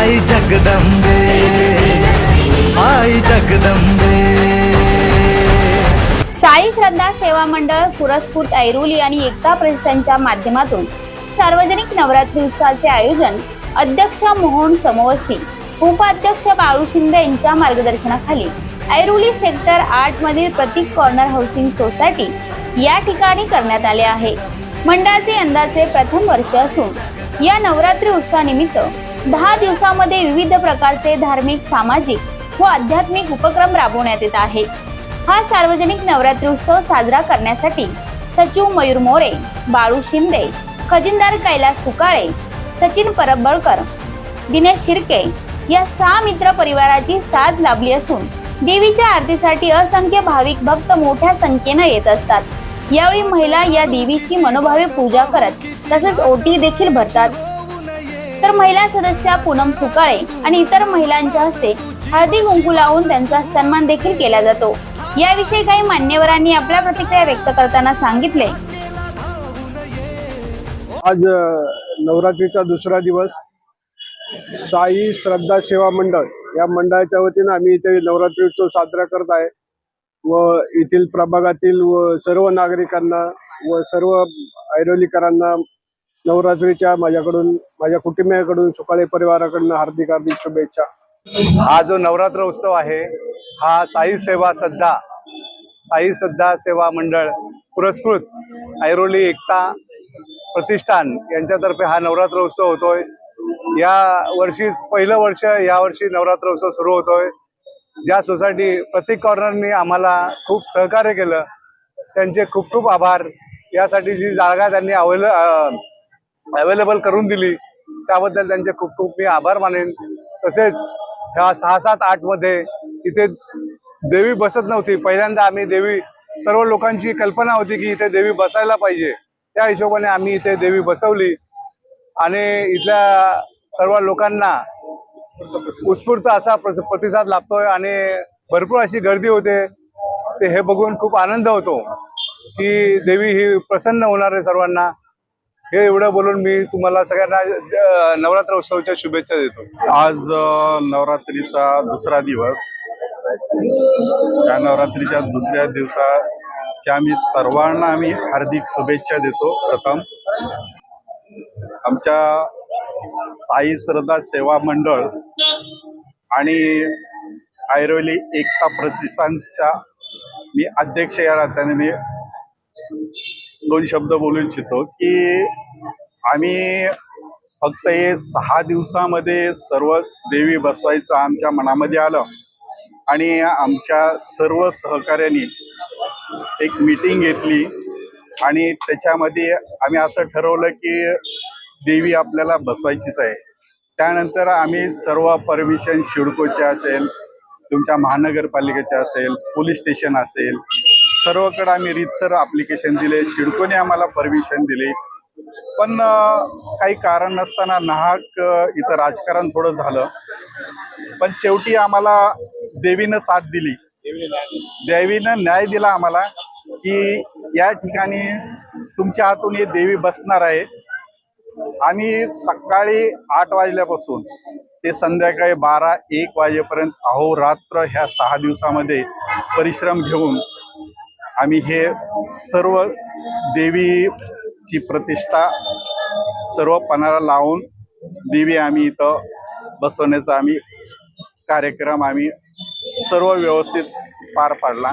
आई जगदंबे आई जगदंबे साई श्रद्धा सेवा मंडळ पुरस्कृत ऐरोली आणि एकता प्रतिष्ठानच्या माध्यमातून सार्वजनिक नवरात्री उत्सवाचे आयोजन अध्यक्ष मोहन समवसी उपाध्यक्ष बाळू शिंदे यांच्या मार्गदर्शनाखाली ऐरोली सेक्टर आठ मधील प्रतीक कॉर्नर हाऊसिंग सोसायटी या ठिकाणी करण्यात आले आहे. मंडळाचे यंदाचे प्रथम वर्ष असून या नवरात्री उत्सवानिमित्त दहा दिवसामध्ये विविध प्रकारचे धार्मिक सामाजिक व आध्यात्मिक उपक्रम राबवण्यात येत आहे. हा सार्वजनिक नवरात्री उत्सव साजरा करण्यासाठी सचिव मयूर मोरे बाळू शिंदे खजिनदार कैलास सुकाळे सचिन परबळकर दिनेश शिर्के या सहा मित्र परिवाराची साथ लाभली असून देवीच्या आरतीसाठी असंख्य भाविक भक्त मोठ्या संख्येनं येत असतात. यावेळी महिला या देवीची मनोभावे पूजा करत तसेच ओटी देखील भरतात. तर महिला सदस्या पूनम सुकाळे आणि इतर महिलांच्या हस्ते हळदी कुंकू लावून त्यांचा सन्मान देखील केला जातो. याविषयी काही मान्यवरांनी आपल्या प्रतिक्रिया व्यक्त करताना सांगितले. आज नवरात्रीचा दुसरा दिवस. साई श्रद्धा सेवा मंडळ या मंडळाच्या वतीनं आम्ही इथे नवरात्री उत्सव साजरा करत आहे. व येथील प्रभागातील व सर्व नागरिकांना व सर्व ऐरोलीकरांना नवरात्रीच्या माझ्याकडून माझ्या कुटुंबियाकडून सुकाळे परिवाराकडून हार्दिक हार्दिक शुभेच्छा. हा जो नवरात्र उत्सव आहे हा साई सेवा सद्धा साई सद्धा सेवा मंडळ पुरस्कृत ऐरोली एकता प्रतिष्ठान यांच्यातर्फे हा नवरात्र उत्सव होतोय. या वर्षीच पहिलं वर्ष या वर्षी नवरात्र उत्सव सुरू होतोय. ज्या सोसायटी प्रत्येक कॉर्नरनी आम्हाला खूप सहकार्य केलं त्यांचे खूप खूप आभार. यासाठी जी जागा त्यांनी अवेल अवेलेबल करून दिली. त्याबद्दल त्यांचे खूप खूप मी आभार मानेन. तसेच ह्या सहा सात आठमध्ये इथे देवी बसत नव्हती. पहिल्यांदा आम्ही देवी सर्व लोकांची कल्पना होती की इथे देवी बसायला पाहिजे. त्या हिशोबाने आम्ही इथे देवी बसवली. आणि इथल्या सर्व लोकांना उत्स्फूर्त असा प्रस- प्रतिसाद लाभतोय आणि भरपूर अशी गर्दी होते. ते हे बघून खूप आनंद होतो की देवी ही प्रसन्न होणार आहे सर्वांना. हे एवढं बोलून मी तुम्हाला सगळ्यांना नवरात्र उत्सवाच्या शुभेच्छा देतो. आज नवरात्रीचा दुसरा दिवस. त्या नवरात्रीच्या दुसऱ्या दिवसाच्या आम्ही सर्वांना आम्ही हार्दिक शुभेच्छा देतो. प्रथम आमच्या साई श्रद्धा सेवा मंडळ आणि ऐरोली एकता प्रतिष्ठानच्या मी अध्यक्ष या नात्याने मी दोन शब्द बोलू इच्छितो की आम्ही फक्त हे सहा दिवसामध्ये सर्व देवी बसवायचं आमच्या मनामध्ये आलं आणि आमच्या सर्व सहकाऱ्यांनी एक मीटिंग घेतली आणि त्याच्यामध्ये आम्ही असं ठरवलं की देवी आपल्याला बसवायचीच आहे. त्यानंतर आम्ही सर्व परमिशन शिडकोचे असेल तुमच्या महानगरपालिकेचे असेल पोलीस स्टेशन असेल सर्वकडे आम्ही रीतसर अप्लिकेशन दिले शिडकोने आम्हाला परमिशन दिली. पण काही कारण नसताना नाहक इथं राजकारण थोडं झालं. पण शेवटी आम्हाला देवीनं साथ दिली. देवीनं न्याय दिला आम्हाला की या ठिकाणी तुमच्या हातून ही देवी बसणार आहे. आम्ही सकाळी आठ वाजल्यापासून ते संध्याकाळी बारा एक वाजेपर्यंत अहोरात्र ह्या सहा दिवसामध्ये परिश्रम घेऊन आम्ही हे सर्व देवीची प्रतिष्ठा सर्व पणाला लावून देवी आम्ही इथं बसवण्याचा आम्ही कार्यक्रम आम्ही सर्व व्यवस्थित पार पाडला.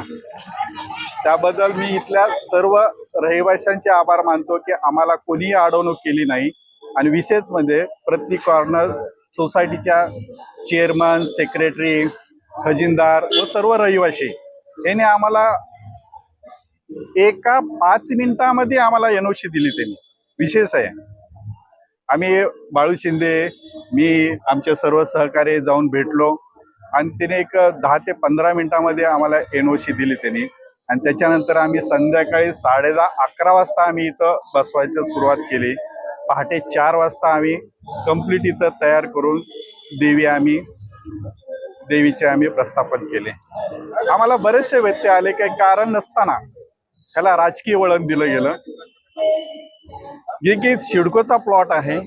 त्याबद्दल मी इथल्या सर्व रहिवाशांचे आभार मानतो की आम्हाला कोणीही अडवणूक केली नाही. आणि विशेष म्हणजे प्रत्येक कॉर्नर सोसायटीच्या चेअरमन सेक्रेटरी खजिनदार व सर्व रहिवाशी याने आम्हाला एका पाच मिनिटामध्ये आम्हाला एनओसी दिली त्यांनी. विशेष आहे. आम्ही बाळू शिंदे मी आमचे सर्व सहकारी जाऊन भेटलो. आणि त्याने एक दहा ते पंधरा मिनिटामध्ये आम्हाला एनओसी दिली त्यांनी. आणि त्याच्यानंतर आम्ही संध्याकाळी साडे दहा अकरा वाजता आम्ही इथं बसवायची सुरुवात केली. पहाटे चार वाजता आम्ही कंप्लीट इथं तयार करून देवी आम्ही देवीचे आम्ही प्रस्थापन केले. आम्हाला बरेचसे व्यत्यय आले काही कारण नसताना. त्याला राजकीय वळण दिलं गेलं. जे की शिडकोचा प्लॉट आहे.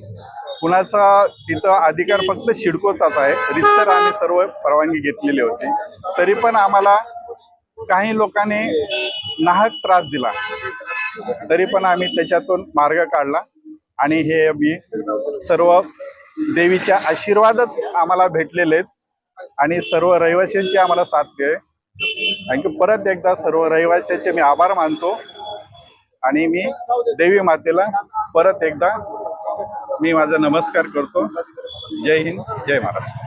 कुणाचा तिथं अधिकार फक्त शिडकोचाच आहे. रितसर आम्ही सर्व परवानगी घेतलेली होती. तरी पण आम्हाला काही लोकांनी नाहक त्रास दिला. तरी पण आम्ही त्याच्यातून मार्ग काढला. आणि हे आम्ही सर्व देवीच्या आशीर्वादच आम्हाला भेटलेले आहेत. आणि सर्व रहिवाशांची आम्हाला साथ आहे आणखी परत एकदा सर्व रहिवाशांचे मी आभार मानतो. आणि मी देवी मातेला परत एकदा मी माझा नमस्कार करतो. जय हिंद जय महाराष्ट्र.